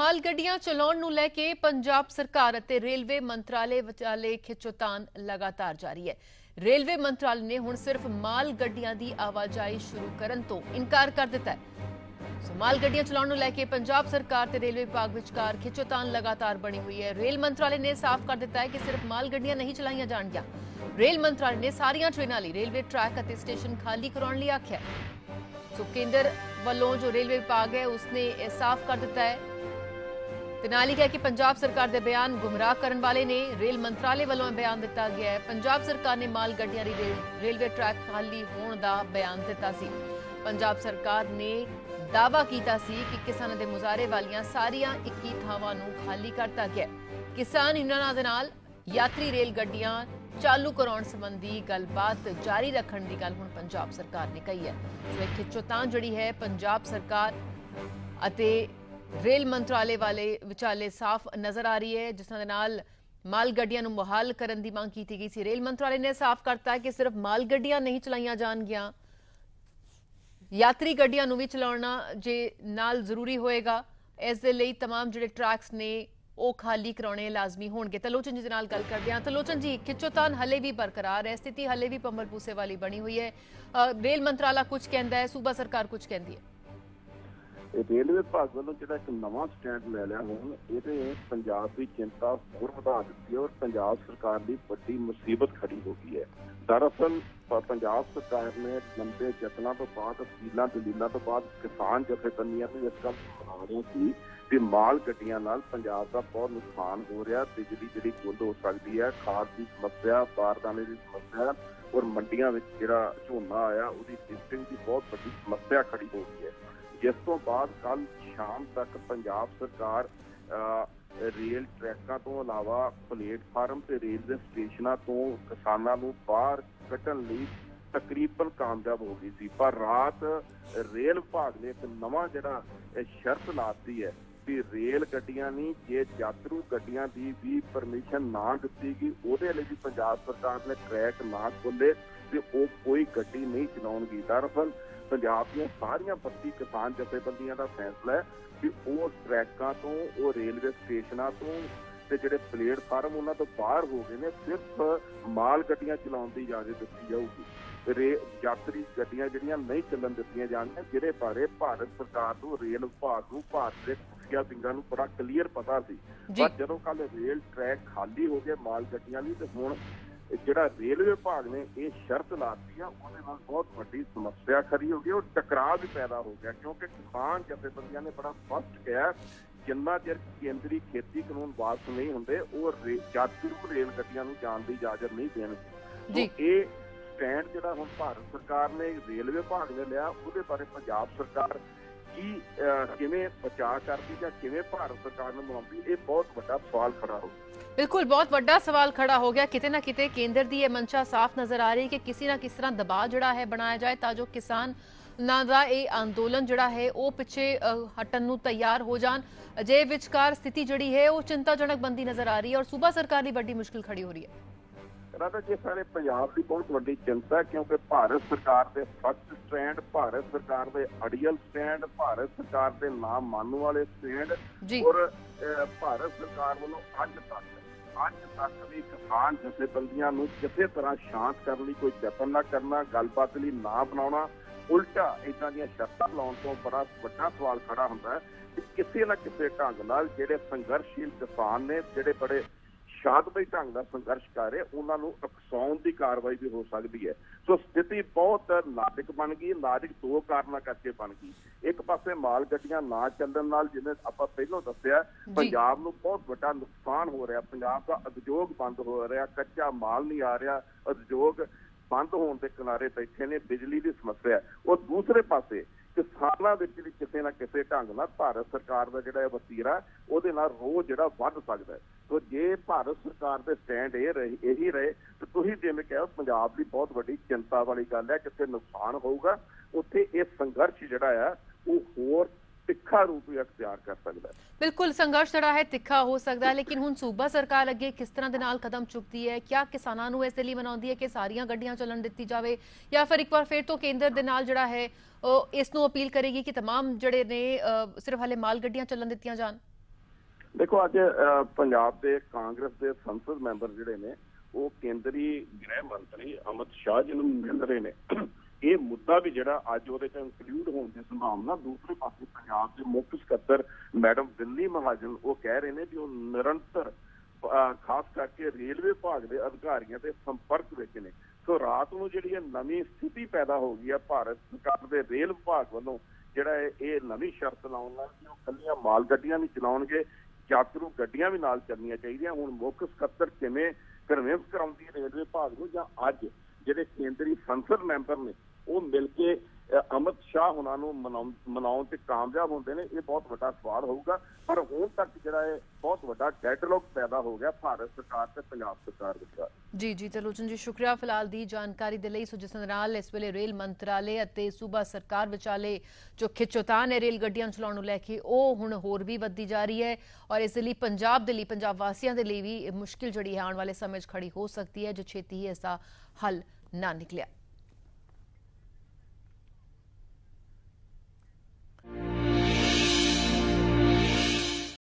ਮਾਲ ਗੱਡੀਆਂ ਚਲਾਉਣ ਨੂੰ ਲੈ ਕੇ ਪੰਜਾਬ ਸਰਕਾਰ ਅਤੇ ਰੇਲਵੇ ਮੰਤਰਾਲੇ ਵਿਚਾਲੇ ਖਿੱਚੋਤਾਨ ਲਗਾਤਾਰ ਜਾਰੀ ਹੈ। ਰੇਲਵੇ ਮੰਤਰਾਲੇ ਨੇ ਹੁਣ ਸਿਰਫ ਮਾਲ ਗੱਡੀਆਂ ਦੀ ਆਵਾਜਾਈ ਸ਼ੁਰੂ ਕਰਨ ਤੋਂ ਇਨਕਾਰ ਕਰ ਦਿੱਤਾ ਹੈ। ਸੋ ਮਾਲ ਗੱਡੀਆਂ ਚਲਾਉਣ ਨੂੰ ਲੈ ਕੇ ਪੰਜਾਬ ਸਰਕਾਰ ਤੇ ਰੇਲਵੇ ਵਿਭਾਗ ਵਿਚਕਾਰ ਖਿੱਚੋਤਾਨ ਲਗਾਤਾਰ ਬਣੀ ਹੋਈ ਹੈ। ਰੇਲ ਮੰਤਰਾਲੇ ਨੇ ਸਾਫ਼ ਕਰ ਦਿੱਤਾ ਹੈ ਕਿ ਸਿਰਫ ਮਾਲ ਗੱਡੀਆਂ ਨਹੀਂ ਚਲਾਈਆਂ ਜਾਣਗੀਆਂ। ਰੇਲ ਮੰਤਰਾਲੇ ਨੇ ਸਾਰੀਆਂ ਟ੍ਰੇਨਾਂ ਲਈ ਰੇਲਵੇ ਟਰੈਕ ਅਤੇ ਸਟੇਸ਼ਨ ਖਾਲੀ ਕਰਾਉਣ ਲਈ ਆਖਿਆ ਸੋ ਕੇਂਦਰ ਵੱਲੋਂ ਜੋ ਰੇਲਵੇ ਵਿਭਾਗ ਹੈ, ਉਸਨੇ ਇਹ ਸਾਫ਼ ਕਰ ਦਿੱਤਾ ਹੈ ਤੇ ਨਾਲ ਹੀ ਕਿਹਾ ਕਿ ਪੰਜਾਬ ਸਰਕਾਰ ਦੇ ਬਿਆਨ ਗੁੰਮਰਾਹ ਕਰਨ ਵਾਲੇ ਨੇ। ਰੇਲ ਮੰਤਰਾਲੇ ਵੱਲੋਂ ਬਿਆਨ ਦਿੱਤਾ ਗਿਆ ਹੈ। ਪੰਜਾਬ ਸਰਕਾਰ ਨੇ ਮਾਲ ਗੱਡੀਆਂ ਦੀ ਰੇਲਵੇ ਟਰੈਕ ਖਾਲੀ ਹੋਣ ਦਾ ਬਿਆਨ ਦਿੱਤਾ ਸੀ। ਪੰਜਾਬ ਸਰਕਾਰ ਨੇ ਦਾਅਵਾ ਕੀਤਾ ਸੀ ਕਿ ਕਿਸਾਨਾਂ ਦੇ ਮੁਜ਼ਾਰੇ ਵਾਲੀਆਂ ਸਾਰੀਆਂ 21 ਥਾਵਾਂ ਨੂੰ ਖਾਲੀ ਕਰਤਾ ਗਿਆ ਕਿਸਾਨ ਯੂਨੀਅਨਾਂ ਦੇ ਨਾਲ ਯਾਤਰੀ ਰੇਲ ਗੱਡੀਆਂ ਚਾਲੂ ਕਰਾਉਣ ਸੰਬੰਧੀ ਗੱਲਬਾਤ ਜਾਰੀ ਰੱਖਣ ਦੀ ਗੱਲ ਹੁਣ ਪੰਜਾਬ ਸਰਕਾਰ ਨੇ ਕਹੀ ਹੈ। ਸੋ ਇਹ ਖਿੱਚੋਤਾਂ ਜਿਹੜੀ ਹੈ, ਪੰਜਾਬ ਸਰਕਾਰ ਅਤੇ ਰੇਲ ਮੰਤਰਾਲੇ ਵਾਲੇ ਵਿਚਾਲੇ ਸਾਫ਼ ਨਜ਼ਰ ਆ ਰਹੀ ਹੈ ਜਿਸ ਦੇ ਨਾਲ ਮਾਲ ਗੱਡੀਆਂ ਨੂੰ ਮੁਹਾਲ ਕਰਨ ਦੀ ਮੰਗ ਕੀਤੀ ਗਈ ਸੀ ਰੇਲ ਮੰਤਰਾਲੇ ਨੇ ਸਾਫ਼ ਕਰਤਾ ਹੈ ਕਿ ਸਿਰਫ ਮਾਲ ਗੱਡੀਆਂ ਨਹੀਂ ਚਲਾਈਆਂ ਜਾਣਗੀਆਂ ਯਾਤਰੀ ਗੱਡੀਆਂ ਨੂੰ ਵੀ ਚਲਾਉਣਾ ਜੇ ਨਾਲ ਜ਼ਰੂਰੀ ਹੋਏਗਾ ਇਸ ਦੇ ਲਈ तमाम ਜਿਹੜੇ ਟਰੈਕਸ ਨੇ ਉਹ ਖਾਲੀ ਕਰਾਉਣੇ ਲਾਜ਼ਮੀ ਹੋਣਗੇ ਤਲੋਚਨ ਜੀ ਦੇ ਨਾਲ ਗੱਲ ਕਰਦੇ ਹਾਂ ਤਲੋਚਨ ਜੀ ਖਿੱਚੋਤਾਨ ਹਲੇ ਵੀ ਬਰਕਰਾਰ ਹੈ ਸਥਿਤੀ ਹਲੇ ਵੀ ਪੰਮਲ ਪੂਸੇ ਵਾਲੀ ਬਣੀ ਹੋਈ ਹੈ ਅ, ਰੇਲ ਮੰਤਰਾਲਾ ਕੁਝ ਕਹਿੰਦਾ ਹੈ ਸੂਬਾ ਸਰਕਾਰ ਕੁਝ ਕਹਿੰਦੀ ਹੈ ਇਹ ਰੇਲਵੇ ਵਿਭਾਗ ਵੱਲੋਂ ਜਿਹੜਾ ਇੱਕ ਨਵਾਂ ਸਟੈਂਡ ਲੈ ਲਿਆ ਹੁਣ ਇਹਦੇ ਪੰਜਾਬ ਦੀ ਚਿੰਤਾ ਹੋਰ ਵਧਾ ਦਿੱਤੀ ਹੈ ਔਰ ਪੰਜਾਬ ਸਰਕਾਰ ਦੀ ਵੱਡੀ ਮੁਸੀਬਤ ਖੜੀ ਹੋ ਗਈ ਹੈ। ਦਰਅਸਲ ਪੰਜਾਬ ਸਰਕਾਰ ਨੇ ਲੰਬੇ ਯਤਨਾਂ ਤੋਂ ਬਾਅਦ, ਅਪੀਲਾਂ, ਦਲੀਲਾਂ ਤੋਂ ਬਾਅਦ ਕਿਸਾਨ ਜਥੇਬੰਦੀਆਂ ਨੂੰ ਇਸ ਗੱਲ ਬਣਾ ਰਹੀ ਸੀ ਕਿ ਮਾਲ ਗੱਡੀਆਂ ਨਾਲ ਪੰਜਾਬ ਦਾ ਬਹੁਤ ਨੁਕਸਾਨ ਹੋ ਰਿਹਾ, ਬਿਜਲੀ ਜਿਹੜੀ ਗੁੰਦ ਹੋ ਸਕਦੀ ਹੈ, ਖਾਦ ਦੀ ਸਮੱਸਿਆ, ਬਾਰਦਾਨੇ ਦੀ ਸਮੱਸਿਆ ਔਰ ਮੰਡੀਆਂ ਵਿੱਚ ਜਿਹੜਾ ਝੋਨਾ ਆਇਆ, ਉਹਦੀ ਲਿਫਟਿੰਗ ਦੀ ਬਹੁਤ ਵੱਡੀ ਸਮੱਸਿਆ ਖੜੀ ਹੋ ਗਈ ਹੈ। ਜਿਸ ਤੋਂ ਬਾਅਦ ਕੱਲ ਸ਼ਾਮ ਤੱਕ ਪੰਜਾਬ ਸਰਕਾਰ ਅ, ਰੇਲ ਟਰੈਕਾਂ ਤੋਂ ਇਲਾਵਾ ਪਲੇਟਫਾਰਮ ਤੇ ਰੇਲਵੇ ਸਟੇਸ਼ਨਾਂ ਤੋਂ ਕਿਸਾਨਾਂ ਨੂੰ ਬਾਹਰ ਕੱਢਣ ਲਈ ਤਕਰੀਬਨ ਕਾਮਯਾਬ ਹੋ ਗਈ ਸੀ। ਪਰ ਰਾਤ ਰੇਲ ਵਿਭਾਗ ਨੇ ਇੱਕ ਨਵਾਂ ਜਿਹੜਾ ਇਹ ਸ਼ਰਤ ਲਾਤੀ ਹੈ ਕਿ ਰੇਲ ਗੱਡੀਆਂ ਨਹੀਂ ਜੇ ਯਾਤਰੂ ਗੱਡੀਆਂ ਦੀ ਵੀ ਪਰਮਿਸ਼ਨ ਨਾ ਦਿੱਤੀ ਗਈ ਉਹਦੇ ਲਈ ਵੀ ਪੰਜਾਬ ਸਰਕਾਰ ਨੇ ਟਰੈਕ ਨਾ ਖੋਲੇ ਤੇ ਉਹ ਕੋਈ ਗੱਡੀ ਨਹੀਂ ਚਲਾਉਣਗੀ। ਦਰਅਸਲ ਪੰਜਾਬ ਦੀਆਂ ਸਾਰੀਆਂ 32 ਕਿਸਾਨ ਜਥੇਬੰਦੀਆਂ ਦਾ ਫੈਸਲਾ ਹੈ ਕਿ ਉਹ ਟਰੈਕਾਂ ਤੋਂ ਉਹ ਰੇਲਵੇ ਸਟੇਸ਼ਨਾਂ ਤੋਂ ਤੇ ਜਿਹੜੇ ਪਲੇਟਫਾਰਮ ਉਹਨਾਂ ਤੋਂ ਬਾਹਰ ਹੋ ਗਏ ਨੇ ਸਿਰਫ ਮਾਲ ਗੱਡੀਆਂ ਚਲਾਉਣ ਦੀ ਇਜਾਜ਼ਤ ਦਿੱਤੀ ਜਾਊਗੀ। ਰੇ ਯਾਤਰੀ ਗੱਡੀਆਂ ਜਿਹੜੀਆਂ ਨਹੀਂ ਚੱਲਣ ਦਿੱਤੀਆਂ ਜਾਣਗੀਆਂ ਜਿਹੜੇ ਬਾਰੇ ਭਾਰਤ ਸਰਕਾਰ ਨੂੰ ਰੇਲ ਵਿਭਾਗ ਨੂੰ ਭਾਰਤ ਦੇ ਖੁਫੀਆ ਵਿੰਗਾਂ ਨੂੰ ਬੜਾ ਕਲੀਅਰ ਪਤਾ ਸੀ। ਪਰ ਜਦੋਂ ਕੱਲ ਰੇਲ ਟਰੈਕ ਖਾਲੀ ਹੋ ਗਏ ਮਾਲ ਗੱਡੀਆਂ ਲਈ ਤੇ ਹੁਣ ਜਿਹੜਾ ਰੇਲਵੇ ਵਿਭਾਗ ਨੇ ਇਹ ਸ਼ਰਤ ਲਾਤੀ ਆ ਉਹਦੇ ਨਾਲ ਬਹੁਤ ਵੱਡੀ ਸਮੱਸਿਆ ਖੜੀ ਹੋ ਗਈ ਔਰ ਟਕਰਾਅ ਵੀ ਪੈਦਾ ਹੋ ਗਿਆ ਕਿਉਂਕਿ ਕਿਸਾਨ ਜਥੇਬੰਦੀਆਂ ਨੇ ਬੜਾ ਸਪਸ਼ਟ ਕਿਹਾ ਜਿੰਨਾ ਚਿਰ ਕੇਂਦਰੀ ਖੇਤੀ ਕਾਨੂੰਨ ਵਾਪਸ ਨਹੀਂ ਹੁੰਦੇ ਉਹ ਯਾਤਰੂ ਰੇਲ ਗੱਡੀਆਂ ਨੂੰ ਜਾਣ ਦੀ ਇਜਾਜ਼ਤ ਨਹੀਂ ਦੇਣਗੇ ਜੀ। ਇਹ ਸਟੈਂਡ ਜਿਹੜਾ ਹੁਣ ਭਾਰਤ ਸਰਕਾਰ ਨੇ ਰੇਲਵੇ ਵਿਭਾਗ ਨੇ ਲਿਆ ਉਹਦੇ ਬਾਰੇ ਪੰਜਾਬ ਸਰਕਾਰ ਕੀ ਕਿਵੇਂ ਬਚਾਅ ਕਰਦੀ ਜਾਂ ਕਿਵੇਂ ਭਾਰਤ ਸਰਕਾਰ ਨੂੰ ਮਨਾਉਂਦੀ ਇਹ ਬਹੁਤ ਵੱਡਾ ਸਵਾਲ ਖੜਾ ਹੋ ਬਿਲਕੁਲ, ਬਹੁਤ ਵੱਡਾ ਸਵਾਲ ਖੜਾ ਹੋ ਗਿਆ। ਕਿਤੇ ਨਾ ਕਿਤੇ ਕੇਂਦਰ ਦੀ ਇਹ ਮਨਸ਼ਾ ਸਾਫ਼ ਨਜ਼ਰ ਆ ਰਹੀ ਕਿ ਕਿਸੇ ਨਾ ਕਿਸ ਤਰ੍ਹਾਂ ਦਬਾਅ ਜਿਹੜਾ ਹੈ ਬਣਾਇਆ ਜਾਏ ਤਾਂ ਜੋ ਕਿਸਾਨ ਨਾ ਦਾ ਇਹ ਅੰਦੋਲਨ ਜਿਹੜਾ ਹੈ ਉਹ ਪਿੱਛੇ ਹਟਣ ਨੂੰ ਤਿਆਰ ਹੋ ਜਾਣ। ਅਜੇ ਵਿਚਕਾਰ ਸਥਿਤੀ ਜਿਹੜੀ ਹੈ ਉਹ ਚਿੰਤਾਜਨਕ ਬੰਦੀ ਨਜ਼ਰ ਆ ਰਹੀ ਹੈ ਔਰ ਸੂਬਾ ਸਰਕਾਰ ਦੀ ਵੱਡੀ ਮੁਸ਼ਕਿਲ ਖੜੀ ਹੋ ਰਹੀ ਹੈ। ਰਾਧਾ ਜੀ ਸਾਰੇ ਪੰਜਾਬ ਦੀ ਬਹੁਤ ਵੱਡੀ ਚਿੰਤਾ ਕਿਉਂਕਿ ਭਾਰਤ ਸਰਕਾਰ ਦੇ ਫਸਟ ਸਟੈਂਡ ਭਾਰਤ ਸਰਕਾਰ ਦੇ ਅੜੀਅਲ ਸਟੈਂਡ ਭਾਰਤ ਸਰਕਾਰ ਦੇ ਨਾਮ ਮੰਨਣ ਵਾਲੇ ਸਟੈਂਡ ਔਰ ਭਾਰਤ ਸਰਕਾਰ ਵੱਲੋਂ ਅੱਜ ਤੱਕ ਅੱਜ ਤੱਕ ਵੀ ਕਿਸਾਨ ਜਥੇਬੰਦੀਆਂ ਨੂੰ ਕਿਸੇ ਤਰ੍ਹਾਂ ਸ਼ਾਂਤ ਕਰਨ ਲਈ ਕੋਈ ਯਤਨ ਨਾ ਕਰਨਾ ਗੱਲਬਾਤ ਲਈ ਨਾ ਬਣਾਉਣਾ ਉਲਟਾ ਇਦਾਂ ਦੀਆਂ ਸ਼ਰਤਾਂ ਲਾਉਣ ਤੋਂ ਬੜਾ ਵੱਡਾ ਸਵਾਲ ਖੜਾ ਹੁੰਦਾ ਹੈ ਕਿ ਕਿਸੇ ਨਾ ਕਿਸੇ ਢੰਗ ਨਾਲ ਜਿਹੜੇ ਸੰਘਰਸ਼ਸ਼ੀਲ ਕਿਸਾਨ ਨੇ ਜਿਹੜੇ ਬੜੇ ਸ਼ਾਂਤਮਈ ਢੰਗ ਨਾਲ ਸੰਘਰਸ਼ ਕਰ ਰਹੇ ਉਹਨਾਂ ਨੂੰ ਉਕਸਾਉਣ ਦੀ ਕਾਰਵਾਈ ਵੀ ਹੋ ਸਕਦੀ ਹੈ। ਸੋ ਸਥਿਤੀ ਬਹੁਤ ਨਾਜ਼ੁਕ ਬਣ ਗਈ ਨਾਜ਼ੁਕ ਦੋ ਕਾਰਨਾਂ ਕਰਕੇ ਬਣ ਗਈ। ਇੱਕ ਪਾਸੇ ਮਾਲ ਗੱਡੀਆਂ ਨਾ ਚੱਲਣ ਨਾਲ ਜਿਵੇਂ ਆਪਾਂ ਪਹਿਲਾਂ ਦੱਸਿਆ ਪੰਜਾਬ ਨੂੰ ਬਹੁਤ ਵੱਡਾ ਨੁਕਸਾਨ ਹੋ ਰਿਹਾ। ਪੰਜਾਬ ਦਾ ਉਦਯੋਗ ਬੰਦ ਹੋ ਰਿਹਾ ਕੱਚਾ ਮਾਲ ਨਹੀਂ ਆ ਰਿਹਾ ਉਦਯੋਗ ਬੰਦ ਹੋਣ ਦੇ ਕਿਨਾਰੇ ਬੈਠੇ ਨੇ ਬਿਜਲੀ ਦੀ ਸਮੱਸਿਆ। ਉਹ ਦੂਸਰੇ ਪਾਸੇ ਕਿਸਾਨਾਂ ਦੇ ਵਿੱਚ ਵੀ ਕਿਸੇ ਨਾ ਕਿਸੇ ਢੰਗ ਨਾਲ ਭਾਰਤ ਸਰਕਾਰ ਦਾ ਜਿਹੜਾ ਇਹ ਵਤੀਰਾ, ਉਹਦੇ ਨਾਲ ਰੋਹ ਜਿਹੜਾ ਵੱਧ ਸਕਦਾ ਹੈ। ਸੋ ਜੇ ਭਾਰਤ ਸਰਕਾਰ ਦੇ ਸਟੈਂਡ ਇਹ ਰਹੇ, ਇਹੀ ਰਹੇ, ਤੇ ਤੁਸੀਂ ਜਿਵੇਂ ਕਿਹਾ, ਪੰਜਾਬ ਦੀ ਬਹੁਤ ਵੱਡੀ ਚਿੰਤਾ ਵਾਲੀ ਗੱਲ ਹੈ ਜਿੱਥੇ ਨੁਕਸਾਨ ਹੋਊਗਾ, ਉੱਥੇ ਇਹ ਸੰਘਰਸ਼ ਜਿਹੜਾ ਆ, ਉਹ ਹੋਰ ਤਿੱਖਾ ਰੂਪ ਵੀ ਅਖਤਿਆਰ ਕਰ ਸਕਦਾ ਹੈ ਬਿਲਕੁਲ ਸੰਘਰਸ਼ ਜਿਹੜਾ ਹੈ ਤਿੱਖਾ ਹੋ ਸਕਦਾ ਹੈ ਲੇਕਿਨ ਹੁਣ ਸੂਬਾ ਸਰਕਾਰ ਅੱਗੇ ਕਿਸ ਤਰ੍ਹਾਂ ਦੇ ਨਾਲ ਕਦਮ ਚੁੱਕਦੀ ਹੈ ਕਿਆ ਕਿਸਾਨਾਂ ਨੂੰ ਇਸ ਦੇ ਲਈ ਮਨਾਉਂਦੀ ਹੈ ਕਿ ਸਾਰੀਆਂ ਗੱਡੀਆਂ ਚੱਲਣ ਦਿੱਤੀ ਜਾਵੇ ਜਾਂ ਫਿਰ ਇੱਕ ਵਾਰ ਫਿਰ ਤੋਂ ਕੇਂਦਰ ਦੇ ਨਾਲ ਜਿਹੜਾ ਹੈ ਉਹ ਇਸ ਨੂੰ ਅਪੀਲ ਕਰੇਗੀ ਕਿ तमाम ਜਿਹੜੇ ਨੇ ਅ, ਸਿਰਫ ਹਲੇ ਮਾਲ ਗੱਡੀਆਂ ਚੱਲਣ ਦਿੱਤੀਆਂ ਜਾਣ ਦੇਖੋ ਅੱਜ ਅਹ, ਪੰਜਾਬ ਦੇ ਕਾਂਗਰਸ ਦੇ ਸੰਸਦ ਮੈਂਬਰ ਜਿਹੜੇ ਨੇ ਉਹ ਕੇਂਦਰੀ ਗ੍ਰਹਿ ਮੰਤਰੀ ਅਮਿਤ ਸ਼ਾਹ ਜੀ ਨੂੰ ਮਿਲ ਰਹੇ ਨੇ ਇਹ ਮੁੱਦਾ ਵੀ ਜਿਹੜਾ ਅੱਜ ਉਹਦੇ ਚ ਇਨਕਲੂਡ ਹੋਣ ਦੀ ਸੰਭਾਵਨਾ ਦੂਸਰੇ ਪਾਸੇ ਪੰਜਾਬ ਦੇ ਮੁੱਖ ਸਕੱਤਰ ਮੈਡਮ ਦਿੱਲੀ ਮਹਾਜਨ ਉਹ ਕਹਿ ਰਹੇ ਨੇ ਕਿ ਉਹ ਨਿਰੰਤਰ ਖਾਸ ਕਰਕੇ ਰੇਲਵੇ ਵਿਭਾਗ ਦੇ ਅਧਿਕਾਰੀਆਂ ਦੇ ਸੰਪਰਕ ਵਿੱਚ ਨੇ। ਸੋ ਰਾਤ ਨੂੰ ਜਿਹੜੀ ਇਹ ਨਵੀਂ ਸਥਿਤੀ ਪੈਦਾ ਹੋ ਗਈ ਹੈ ਭਾਰਤ ਸਰਕਾਰ ਦੇ ਰੇਲ ਵਿਭਾਗ ਵੱਲੋਂ ਜਿਹੜਾ ਇਹ ਇਹ ਨਵੀਂ ਸ਼ਰਤ ਲਾਉਣ ਨਾਲ ਕਿ ਉਹ ਕੱਲੀਆਂ ਮਾਲ ਗੱਡੀਆਂ ਨਹੀਂ ਚਲਾਉਣਗੇ, ਯਾਤਰੂ ਗੱਡੀਆਂ ਵੀ ਨਾਲ ਚੱਲਣੀਆਂ ਚਾਹੀਦੀਆਂ। ਹੁਣ ਮੁੱਖ ਸਕੱਤਰ ਕਿਵੇਂ ਕਨਵਿੰਸ ਕਰਾਉਂਦੀ ਹੈ ਰੇਲਵੇ ਵਿਭਾਗ ਨੂੰ ਜਾਂ ਅੱਜ ਜਿਹੜੇ ਕੇਂਦਰੀ ਸੰਸਦ ਮੈਂਬਰ ਨੇ ਉਹ ਮਿਲ ਕੇ ਅਮਿਤ ਸ਼ਾਹ ਉਹਨਾਂ ਨੂੰ ਮਨਾਉਣ ਤੇ ਕਾਮਯਾਬ ਹੁੰਦੇ ਨੇ, ਇਹ ਬਹੁਤ ਵੱਡਾ ਸਵਾਲ ਹੋਊਗਾ। ਪਰ ਹੁਣ ਤੱਕ ਜਿਹੜਾ ਇਹ ਬਹੁਤ ਵੱਡਾ ਡੈਡਲੌਕ ਪੈਦਾ ਹੋ ਗਿਆ ਭਾਰਤ ਸਰਕਾਰ ਤੇ ਪੰਜਾਬ ਸਰਕਾਰ ਵਿਚਕਾਰ ਜੀ ਜੀ ਤਲੋਚਨ ਜੀ, ਸ਼ੁਕਰੀਆ ਫਿਲਹਾਲ ਦੀ ਜਾਣਕਾਰੀ ਦੇ ਲਈ। ਸੋ ਜਿਸ ਨਾਲ ਇਸ ਵੇਲੇ ਰੇਲ ਮੰਤਰਾਲੇ ਅਤੇ ਸੂਬਾ ਸਰਕਾਰ ਵਿਚਾਲੇ ਜੋ ਖਿੱਚੋਤਾਨ ਹੈ ਰੇਲ ਗੱਡੀਆਂ ਚਲਾਉਣ ਨੂੰ ਲੈ ਕੇ, ਉਹ ਹੁਣ ਹੋਰ ਵੀ ਵੱਧਦੀ ਜਾ ਰਹੀ ਹੈ। ਔਰ ਇਸ ਲਈ ਪੰਜਾਬ ਦੇ ਲਈ, ਪੰਜਾਬ ਵਾਸੀਆਂ ਦੇ ਲਈ ਵੀ ਮੁਸ਼ਕਿਲ ਜਿਹੜੀ ਹੈ ਆਉਣ ਵਾਲੇ ਸਮੇਂ 'ਚ ਖੜੀ ਹੋ ਸਕਦੀ ਹੈ, ਜੋ ਛੇਤੀ ਹੀ ਇਸ ਦਾ ਹੱਲ ਨਾ ਨਿਕਲਿਆ।